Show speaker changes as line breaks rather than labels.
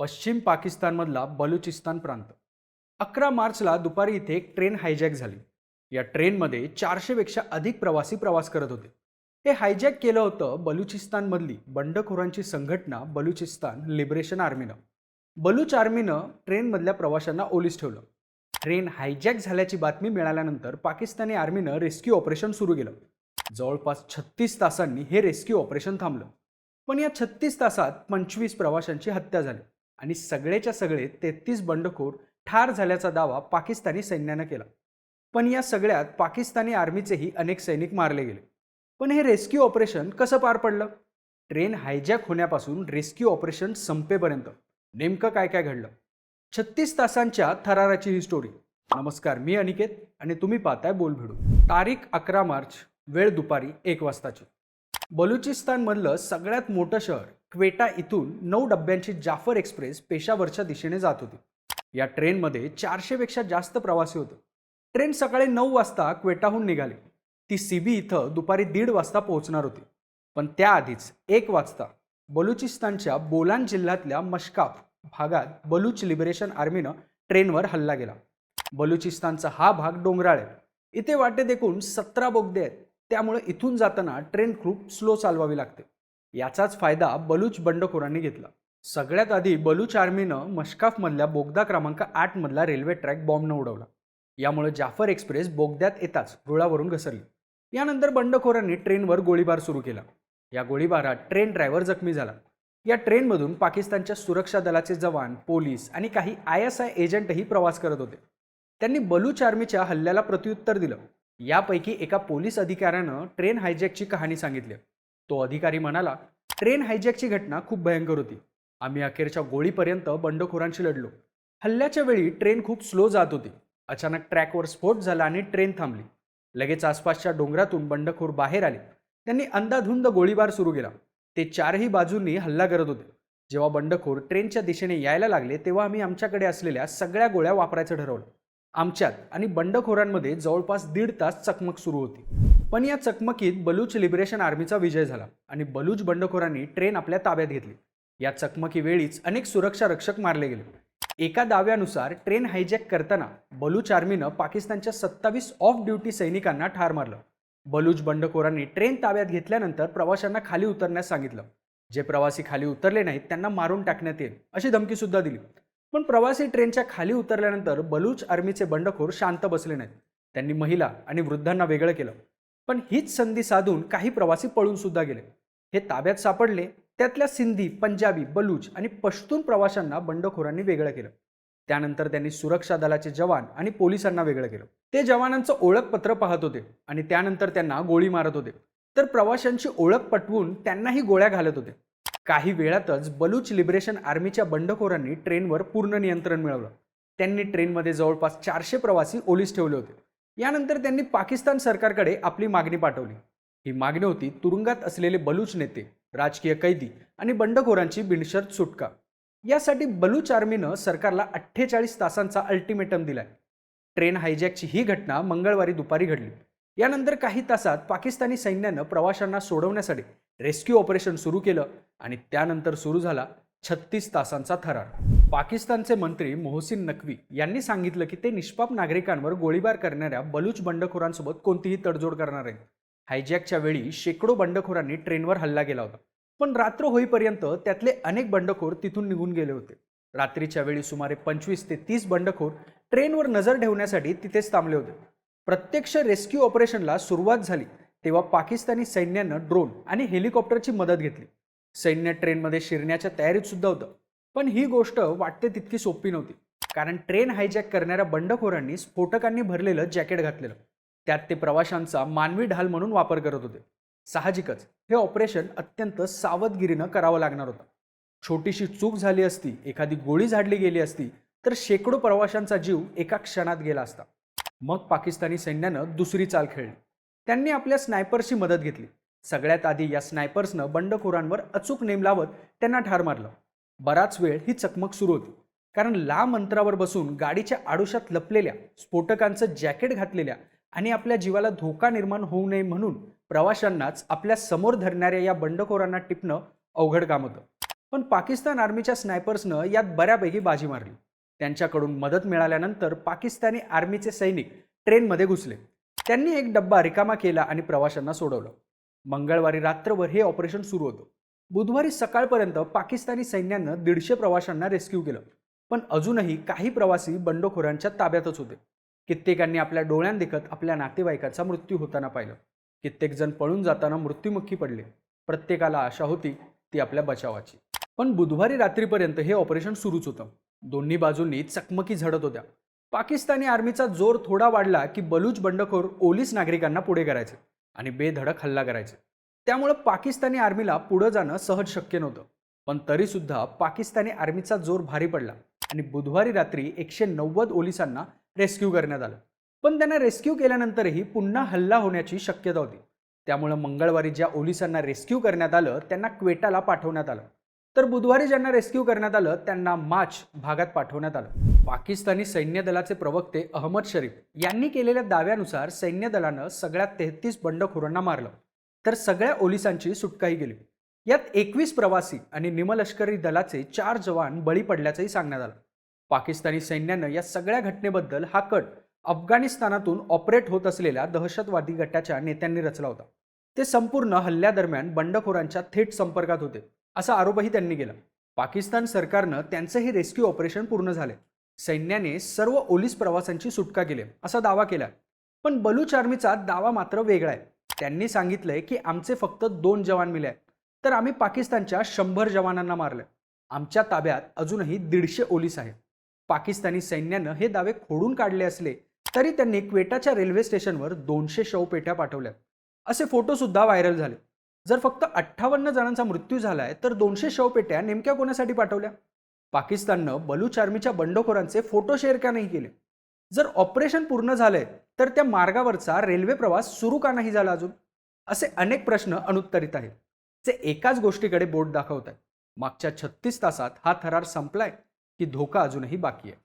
पश्चिम पाकिस्तानमधला बलुचिस्तान प्रांत. अकरा मार्चला दुपारी इथे एक ट्रेन हायजॅक झाली. या ट्रेनमध्ये चारशेपेक्षा अधिक प्रवासी प्रवास करत होते. हे हायजॅक केलं होतं बलुचिस्तानमधली बंडखोरांची संघटना बलुचिस्तान लिबरेशन आर्मीनं. बलुच आर्मीनं ट्रेनमधल्या प्रवाशांना ओलीस ठेवलं. ट्रेन हायजॅक झाल्याची बातमी मिळाल्यानंतर पाकिस्तानी आर्मीनं रेस्क्यू ऑपरेशन सुरू केलं. जवळपास छत्तीस तासांनी हे रेस्क्यू ऑपरेशन थांबलं. पण या छत्तीस तासात पंचवीस प्रवाशांची हत्या झाली. आणि सगळेच्या सगळे तेहतीस बंडखोर ठार झाल्याचा दावा पाकिस्तानी सैन्यानं केला. पण या सगळ्यात पाकिस्तानी आर्मीचेही अनेक सैनिक मारले गेले. पण हे रेस्क्यू ऑपरेशन कसं पार पडलं? ट्रेन हायजॅक होण्यापासून रेस्क्यू ऑपरेशन संपेपर्यंत नेमकं काय काय घडलं? छत्तीस तासांच्या थराराची ही स्टोरी नमस्कार मी अनिकेत आणि तुम्ही पाहताय बोल भिडू. तारीख अकरा मार्च वेळ दुपारी एक वाजताची. बलुचिस्तानमधलं सगळ्यात मोठं शहर क्वेटा इथून नऊ डब्यांची जाफर एक्सप्रेस पेशावरच्या दिशेने जात होती. या ट्रेनमध्ये चारशेपेक्षा जास्त प्रवासी होते. ट्रेन सकाळी नऊ वाजता क्वेटाहून निघाली. ती सीबी इथं दुपारी दीड वाजता पोहोचणार होती. पण त्याआधीच एक वाजता बलुचिस्तानच्या बोलान जिल्ह्यातल्या मशकाफ भागात बलुच लिबरेशन आर्मीनं ट्रेनवर हल्ला केला. बलुचिस्तानचा हा भाग डोंगराळ आहे इथे वाटेत एकूण सतरा बोगदे आहेत. त्यामुळे इथून जाताना ट्रेन खूप स्लो चालवावी लागते. याचाच फायदा बलूच बंडखोरांनी घेतला. सगळ्यात आधी बलूच आर्मीनं मशकाफमधल्या बोगदा क्रमांक आठमधला रेल्वे ट्रॅक बॉम्बनं उडवला. यामुळे जाफर एक्सप्रेस बोगद्यात येताच रुळावरून घसरली. यानंतर बंडखोरांनी ट्रेनवर गोळीबार सुरू केला. या गोळीबारात ट्रेन ड्रायव्हर जखमी झाला. या ट्रेनमधून पाकिस्तानच्या सुरक्षा दलाचे जवान पोलीस आणि काही आय एस आय एजंटही प्रवास करत होते. त्यांनी बलूच आर्मीच्या हल्ल्याला प्रत्युत्तर दिलं. यापैकी एका पोलीस अधिकाऱ्यानं ट्रेन हायजॅकची कहाणी सांगितली. तो अधिकारी म्हणाला ट्रेन हायजॅकची घटना खूप भयंकर होती. आम्ही अखेरच्या गोळीपर्यंत बंडखोरांशी लढलो. हल्ल्याच्या वेळी ट्रेन खूप स्लो जात होती. अचानक ट्रॅकवर स्फोट झाला आणि ट्रेन थांबली. लगेच आसपासच्या डोंगरातून बंडखोर बाहेर आले. त्यांनी अंदाधुंद गोळीबार सुरू केला. ते चारही बाजूंनी हल्ला करत होते. जेव्हा बंडखोर ट्रेनच्या दिशेने यायला लागले तेव्हा आम्ही आमच्याकडे असलेल्या सगळ्या गोळ्या वापरायचं ठरवलं. आमच्यात आणि बंडखोरांमध्ये जवळपास दीड तास चकमक सुरू होती. पण या चकमकीत बलूच लिबरेशन आर्मीचा विजय झाला आणि बलूच बंडखोरांनी ट्रेन आपल्या ताब्यात घेतली. या चकमकीवेळीच अनेक सुरक्षा रक्षक मारले गेले. एका दाव्यानुसार ट्रेन हायजॅक करताना बलूच आर्मीनं पाकिस्तानच्या सत्तावीस ऑफ ड्युटी सैनिकांना ठार मारलं. बलूच बंडखोरांनी ट्रेन ताब्यात घेतल्यानंतर प्रवाशांना खाली उतरण्यास सांगितलं. जे प्रवासी खाली उतरले नाहीत त्यांना मारून टाकण्यात येईल अशी धमकी सुद्धा दिली. पण प्रवासी ट्रेनच्या खाली उतरल्यानंतर बलूच आर्मीचे बंडखोर शांत बसले नाहीत. त्यांनी महिला आणि वृद्धांना वेगळं केलं. पण हीच संधी साधून काही प्रवासी पळून सुद्धा गेले. हे ताब्यात सापडले त्यातल्या सिंधी पंजाबी बलूच आणि पश्तून प्रवाशांना बंडखोरांनी वेगळं केलं. त्यानंतर त्यांनी सुरक्षा दलाचे जवान आणि पोलिसांना वेगळं केलं. ते जवानांचं ओळखपत्र पाहत होते आणि त्यानंतर त्यांना गोळी मारत होते. तर प्रवाशांची ओळख पटवून त्यांनाही गोळ्या घालत होते. काही वेळातच बलूच लिबरेशन आर्मीच्या बंडखोरांनी ट्रेनवर पूर्ण नियंत्रण मिळवलं. त्यांनी ट्रेनमध्ये जवळपास चारशे प्रवासी ओलीस ठेवले होते. यानंतर त्यांनी पाकिस्तान सरकारकडे आपली मागणी पाठवली. ही मागणी होती तुरुंगात असलेले बलूच नेते राजकीय कैदी आणि बंडखोरांची बिनशर्त सुटका. यासाठी बलूच आर्मीनं सरकारला अठ्ठेचाळीस तासांचा अल्टिमेटम दिलाय. ट्रेन हायजॅकची ही घटना मंगळवारी दुपारी घडली. यानंतर काही तासात पाकिस्तानी सैन्यानं प्रवाशांना सोडवण्यासाठी रेस्क्यू ऑपरेशन सुरू केलं आणि त्यानंतर सुरू झाला छत्तीस तासांचा थरार. पाकिस्तानचे मंत्री मोहसिन नकवी यांनी सांगितलं की ते निष्पाप नागरिकांवर गोळीबार करणाऱ्या बलूच बंडखोरांसोबत कोणतीही तडजोड करणार आहेत हायजॅकच्या वेळी शेकडो बंडखोरांनी ट्रेनवर हल्ला केला होता. पण रात्र होईपर्यंत त्यातले अनेक बंडखोर तिथून निघून गेले होते. रात्रीच्या वेळी सुमारे पंचवीस ते तीस बंडखोर ट्रेनवर नजर ठेवण्यासाठी तिथेच थांबले होते. प्रत्यक्ष रेस्क्यू ऑपरेशनला सुरुवात झाली तेव्हा पाकिस्तानी सैन्यानं ड्रोन आणि हेलिकॉप्टरची मदत घेतली. सैन्य ट्रेनमध्ये शिरण्याच्या तयारीत सुद्धा होतं. पण ही गोष्ट वाटते तितकी सोपी नव्हती. कारण ट्रेन हायजॅक करणाऱ्या बंडखोरांनी स्फोटकांनी भरलेलं जॅकेट घातलेलं. त्यात ते प्रवाशांचा मानवी ढाल म्हणून वापर करत होते. साहजिकच हे ऑपरेशन अत्यंत सावधगिरीनं करावं लागणार होतं. छोटीशी चूक झाली असती एखादी गोळी झाडली गेली असती तर शेकडो प्रवाशांचा जीव एका क्षणात गेला असता. मग पाकिस्तानी सैन्यानं दुसरी चाल खेळली. त्यांनी आपल्या स्नायपर्सची मदत घेतली. सगळ्यात आधी या स्नायपर्सनं बंडखोरांवर अचूक नेम लावत त्यांना ठार मारलं. बराच वेळ ही चकमक सुरू होती. कारण लांब अंतरावर बसून गाडीच्या आडोशात लपलेल्या स्फोटकांचं जॅकेट घातलेल्या आणि आपल्या जीवाला धोका निर्माण होऊ नये म्हणून प्रवाशांनाच आपल्यासमोर धरणाऱ्या या बंडखोरांना टिपणं अवघड काम होतं. पण पाकिस्तान आर्मीच्या स्नायपर्सनं यात बऱ्यापैकी बाजी मारली. त्यांच्याकडून मदत मिळाल्यानंतर पाकिस्तानी आर्मीचे सैनिक ट्रेनमध्ये घुसले. त्यांनी एक डब्बा रिकामा केला आणि प्रवाशांना सोडवलं. मंगळवारी रात्रभर हे ऑपरेशन सुरू होतं. बुधवारी सकाळपर्यंत पाकिस्तानी सैन्यानं दीडशे प्रवाशांना रेस्क्यू केलं. पण अजूनही काही प्रवासी बंडखोरांच्या ताब्यातच होते. कित्येकांनी आपल्या डोळ्यांदेखत आपल्या नातेवाईकाचा मृत्यू होताना पाहिलं. कित्येक जण पळून जाताना मृत्युमुखी पडले. प्रत्येकाला आशा होती ती आपल्या बचावाची. पण बुधवारी रात्रीपर्यंत हे ऑपरेशन सुरूच होतं. दोन्ही बाजूंनी चकमकी झडत होत्या. पाकिस्तानी आर्मीचा जोर थोडा वाढला की बलूच बंडखोर ओलीस नागरिकांना पुढे करायचे. आणि बेधडक हल्ला करायचे. त्यामुळं पाकिस्तानी आर्मीला पुढं जाणं सहज शक्य नव्हतं. पण तरीसुद्धा पाकिस्तानी आर्मीचा जोर भारी पडला आणि बुधवारी रात्री एकशे नव्वद ओलिसांना रेस्क्यू करण्यात आलं. पण त्यांना रेस्क्यू केल्यानंतरही पुन्हा हल्ला होण्याची शक्यता होती. त्यामुळं मंगळवारी ज्या ओलिसांना रेस्क्यू करण्यात आलं त्यांना क्वेटाला पाठवण्यात आलं. तर बुधवारी ज्यांना रेस्क्यू करण्यात आलं त्यांना माच भागात पाठवण्यात आलं. पाकिस्तानी सैन्य दलाचे प्रवक्ते अहमद शरीफ यांनी केलेल्या दाव्यानुसार सैन्य दलानं सगळ्या तेहतीस बंडखोरांना मारलं. तर सगळ्या ओलिसांची सुटकाही गेली यात एकवीस प्रवासी आणि निमलष्करी दलाचे चार जवान बळी पडल्याचंही सांगण्यात आलं. पाकिस्तानी सैन्यानं या सगळ्या घटनेबद्दल हा कट अफगाणिस्तानातून ऑपरेट होत असलेल्या दहशतवादी गटाच्या नेत्यांनी रचला होता. ते संपूर्ण हल्ल्यादरम्यान बंडखोरांच्या थेट संपर्कात होते. असा आरोपही त्यांनी केला. पाकिस्तान सरकारनं त्यांचं हे रेस्क्यू ऑपरेशन पूर्ण झाले. सैन्याने सर्व ओलीस प्रवाशांची सुटका केली असा दावा केला. पण बलूच आर्मीचा दावा मात्र वेगळा आहे. त्यांनी सांगितलंय की आमचे फक्त दोन जवान मिले. आहेत तर आम्ही पाकिस्तानच्या शंभर जवानांना मारले. आमच्या ताब्यात अजूनही दीडशे ओलीस आहेत. पाकिस्तानी सैन्यानं हे दावे खोडून काढले असले तरी त्यांनी क्वेटाच्या रेल्वे स्टेशनवर दोनशे शवपेट्या पाठवल्या. असे फोटो सुद्धा व्हायरल झाले. जर फक्त अठ्ठावन्न जणांचा मृत्यू झालाय तर दोनशे शवपेट्या नेमक्या कोणासाठी पाठवल्या? पाकिस्ताननं बलूच आर्मीच्या बंडखोरांचे फोटो शेअर का नाही केले? जर ऑपरेशन पूर्ण झालंय तर त्या मार्गावरचा रेल्वे प्रवास सुरू का नाही झाला अजून? असे अनेक प्रश्न अनुत्तरित आहेत. जे एकाच गोष्टीकडे बोट दाखवत आहेत. मागच्या छत्तीस तासात हा थरार संपलाय की धोका अजूनही बाकी आहे.